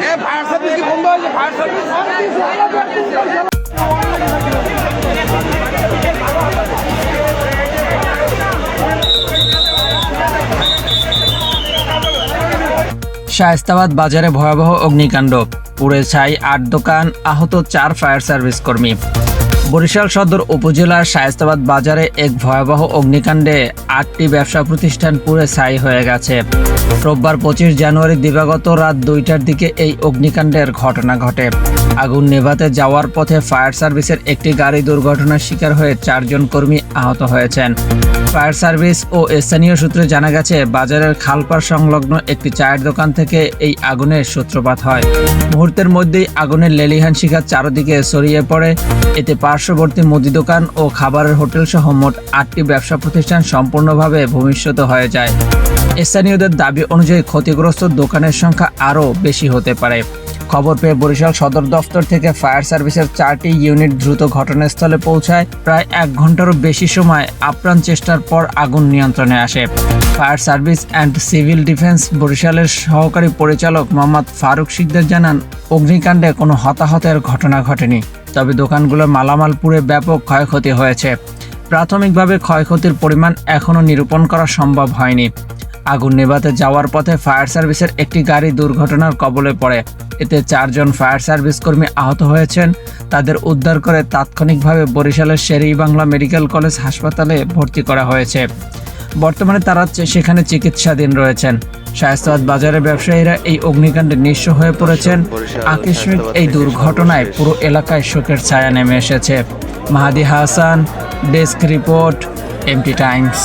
Service Shaistabad বাজারে ভয়াবহ অগ্নিকাণ্ড। পুড়ে ছাই আট দোকান আহত চার ফায়ার সার্ভিস কর্মী। বরিশাল সদর উপজেলার শায়স্তাবাদ বাজারে এক ভয়াবহ অগ্নিকাণ্ডে আটটি ব্যবসা প্রতিষ্ঠান পুড়ে ছাই হয়ে গেছে। রোববার পঁচিশ জানুয়ারি দিবাগত রাত দুইটার দিকে এই অগ্নিকাণ্ডের ঘটনা ঘটে। আগুন নেভাতে যাওয়ার পথে ফায়ার সার্ভিসের একটি গাড়ি দুর্ঘটনার শিকার হয়ে চারজন কর্মী আহত হয়েছেন। ফায়ার সার্ভিস ও স্থানীয় সূত্রে জানা গেছে, বাজারের খালপার সংলগ্ন একটি চায়ের দোকান থেকে এই আগুনের সূত্রপাত হয়। মুহূর্তের মধ্যেই আগুনের লেলিহান শিখার চারদিকে ছড়িয়ে পড়ে। এতে পার্শ্ববর্তী মুদি দোকান ও খাবারের হোটেল সহ মোট আটটি ব্যবসা প্রতিষ্ঠান সম্পূর্ণভাবে ভূমিষ্যত হয়ে যায়। স্থানীয়দের দাবি অনুযায়ী ক্ষতিগ্রস্ত দোকানের সংখ্যা আরও বেশি হতে পারে। খবর পেয়ে বরিশাল সদর দফতর থেকে ফায়ার সার্ভিসের চারটি ইউনিট দ্রুত ঘটনাস্থলে পৌঁছায়। প্রায় এক ঘন্টারও বেশি সময় আপ্রাণ চেষ্টার পর আগুন নিয়ন্ত্রণে আসে। Fire service and civil defence বরিশালের সহকারী পরিচালক মোহাম্মদ ফারুক শিকদার জানান, অগ্নিকাণ্ডে কোনো হতাহতের ঘটনা ঘটেনি, তবে দোকানগুলোর মালামাল পুড়ে ব্যাপক ক্ষয়ক্ষতি হয়েছে। প্রাথমিকভাবে ক্ষয়ক্ষতির পরিমাণ এখনও নিরূপণ করা সম্ভব হয়নি। আগুন নেভাতে যাওয়ার পথে ফায়ার সার্ভিসের একটি গাড়ি দুর্ঘটনার কবলে পড়ে। এতে চারজন ফায়ার সার্ভিস কর্মী আহত হয়েছেন। তাদের উদ্ধার করে তাৎক্ষণিকভাবে বরিশালের শেরি বাংলা মেডিকেল কলেজ হাসপাতালে ভর্তি করা হয়েছে। বর্তমানে তারা সেখানে চিকিৎসাধীন রয়েছেন। শায়স্তাবাদ বাজারের ব্যবসায়ীরা এই অগ্নিকাণ্ডে নিঃস্ব হয়ে পড়েছেন। আকস্মিক এই দুর্ঘটনায় পুরো এলাকায় শোকের ছায়া নেমে এসেছে। Mahadi Hasan desk report MT Times.